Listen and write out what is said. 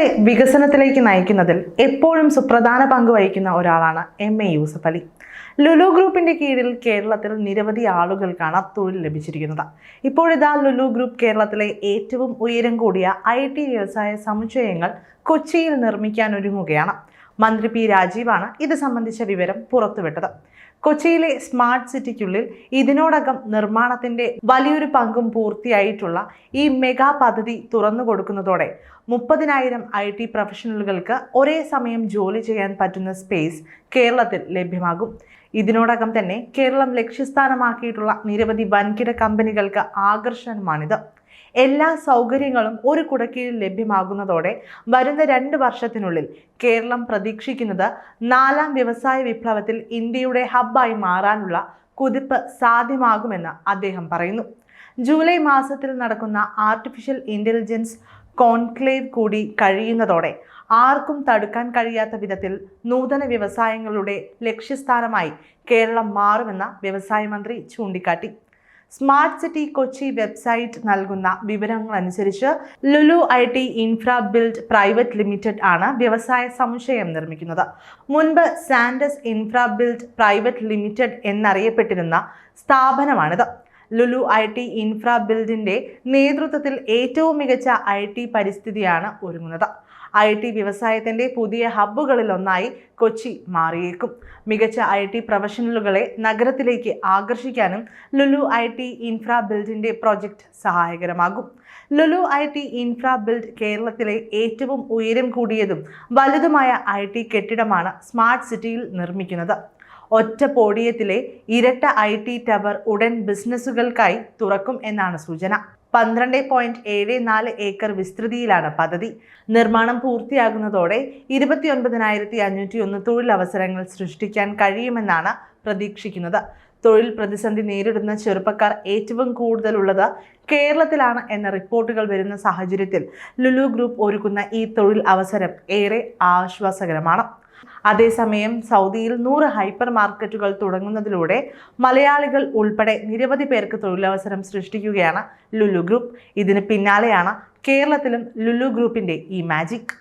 കേരളത്തെ വികസനത്തിലേക്ക് നയിക്കുന്നതിൽ എപ്പോഴും സുപ്രധാന പങ്ക് വഹിക്കുന്ന ഒരാളാണ് എം എ യൂസഫ് അലി. ലുലു ഗ്രൂപ്പിന്റെ കീഴിൽ കേരളത്തിൽ നിരവധി ആളുകൾക്കാണ് തൊഴിൽ ലഭിച്ചിരിക്കുന്നത്. ഇപ്പോഴിതാ ലുലു ഗ്രൂപ്പ് കേരളത്തിലെ ഏറ്റവും ഉയരം കൂടിയ ഐ ടി വ്യവസായ സമുച്ചയങ്ങൾ കൊച്ചിയിൽ നിർമ്മിക്കാൻ ഒരുങ്ങുകയാണ്. മന്ത്രി പി രാജീവാണ് ഇത് സംബന്ധിച്ച വിവരം പുറത്തുവിട്ടത്. കൊച്ചിയിലെ സ്മാർട്ട് സിറ്റിക്കുള്ളിൽ ഇതിനോടകം നിർമ്മാണത്തിന്റെ വലിയൊരു പങ്കും പൂർത്തിയായിട്ടുള്ള ഈ മെഗാ പദ്ധതി തുറന്നു കൊടുക്കുന്നതോടെ മുപ്പതിനായിരം ഐ ടി പ്രൊഫഷണലുകൾക്ക് ഒരേ സമയം ജോലി ചെയ്യാൻ പറ്റുന്ന സ്പേസ് കേരളത്തിൽ ലഭ്യമാകും. ഇതിനോടകം തന്നെ കേരളം ലക്ഷ്യസ്ഥാനമാക്കിയിട്ടുള്ള നിരവധി വൻകിട കമ്പനികൾക്ക് ആകർഷണമാണിത്. എല്ലാ സൗകര്യങ്ങളും ഒരു കുടക്കീഴിൽ ലഭ്യമാകുന്നതോടെ വരുന്ന രണ്ട് വർഷത്തിനുള്ളിൽ കേരളം പ്രതീക്ഷിക്കുന്നത് നാലാം വ്യവസായ വിപ്ലവത്തിൽ ഇന്ത്യയുടെ ഹബ്ബായി മാറാനുള്ള കുതിപ്പ് സാധ്യമാകുമെന്ന് അദ്ദേഹം പറയുന്നു. ജൂലൈ മാസത്തിൽ നടക്കുന്ന ആർട്ടിഫിഷ്യൽ ഇന്റലിജൻസ് കോൺക്ലേവ് കൂടി കഴിയുന്നതോടെ ആർക്കും തടുക്കാൻ കഴിയാത്ത വിധത്തിൽ നൂതന വ്യവസായങ്ങളുടെ ലക്ഷ്യസ്ഥാനമായി കേരളം മാറുമെന്ന് വ്യവസായ മന്ത്രി ചൂണ്ടിക്കാട്ടി. സ്മാർട്ട് സിറ്റി കൊച്ചി വെബ്സൈറ്റ് നൽകുന്ന വിവരങ്ങൾ അനുസരിച്ച് Lulu I T infra build private limited ആണ് വ്യവസായ സമുച്ചയം നിർമ്മിക്കുന്നത്. മുൻപ് Sands infra build private limited എന്നറിയപ്പെട്ടിരുന്ന സ്ഥാപനമാണിത്. ലുലു ഐ ടി ഇൻഫ്രാ ബിൽഡിന്റെ നേതൃത്വത്തിൽ ഏറ്റവും മികച്ച ഐ ടി പരിസ്ഥിതിയാണ് ഒരുങ്ങുന്നത്. ഐ ടി വ്യവസായത്തിന്റെ പുതിയ ഹബ്ബുകളിലൊന്നായി കൊച്ചി മാറിയേക്കും. മികച്ച ഐ ടി പ്രൊഫഷണലുകളെ നഗരത്തിലേക്ക് ആകർഷിക്കാനും ലുലു ഐ ടി ഇൻഫ്രാ ബിൽഡിന്റെ പ്രൊജക്ട് സഹായകരമാകും. Lulu I T infra build കേരളത്തിലെ ഏറ്റവും ഉയരം കൂടിയതും വലുതുമായ ഐ ടി കെട്ടിടമാണ് സ്മാർട്ട് സിറ്റിയിൽ നിർമ്മിക്കുന്നത്. ഒറ്റ പോഡിയത്തിലെ ഇരട്ട ഐ ടി ടവർ ഉടൻ ബിസിനസ്സുകൾക്കായി തുറക്കും എന്നാണ് സൂചന. പന്ത്രണ്ട് പോയിന്റ് ഏഴ് നാല് ഏക്കർ വിസ്തൃതിയിലാണ് പദ്ധതി. നിർമ്മാണം പൂർത്തിയാകുന്നതോടെ ഇരുപത്തിയൊൻപതിനായിരത്തി അഞ്ഞൂറ്റി ഒന്ന് തൊഴിലവസരങ്ങൾ സൃഷ്ടിക്കാൻ കഴിയുമെന്നാണ് പ്രതീക്ഷിക്കുന്നത്. തൊഴിൽ പ്രതിസന്ധി നേരിടുന്ന ചെറുപ്പക്കാർ ഏറ്റവും കൂടുതലുള്ളത് കേരളത്തിലാണ് എന്ന റിപ്പോർട്ടുകൾ വരുന്ന സാഹചര്യത്തിൽ ലുലു ഗ്രൂപ്പ് ഒരുക്കുന്ന ഈ തൊഴിൽ അവസരം ഏറെ ആശ്വാസകരമാണ്. അതേസമയം സൗദിയിൽ നൂറ് ഹൈപ്പർ മാർക്കറ്റുകൾ തുടങ്ങുന്നതിലൂടെ മലയാളികൾ ഉൾപ്പെടെ നിരവധി പേർക്ക് തൊഴിലവസരം സൃഷ്ടിക്കുകയാണ് ലുലു ഗ്രൂപ്പ്. ഇതിന് പിന്നാലെയാണ് കേരളത്തിലും ലുലു ഗ്രൂപ്പിന്റെ ഈ മാജിക്.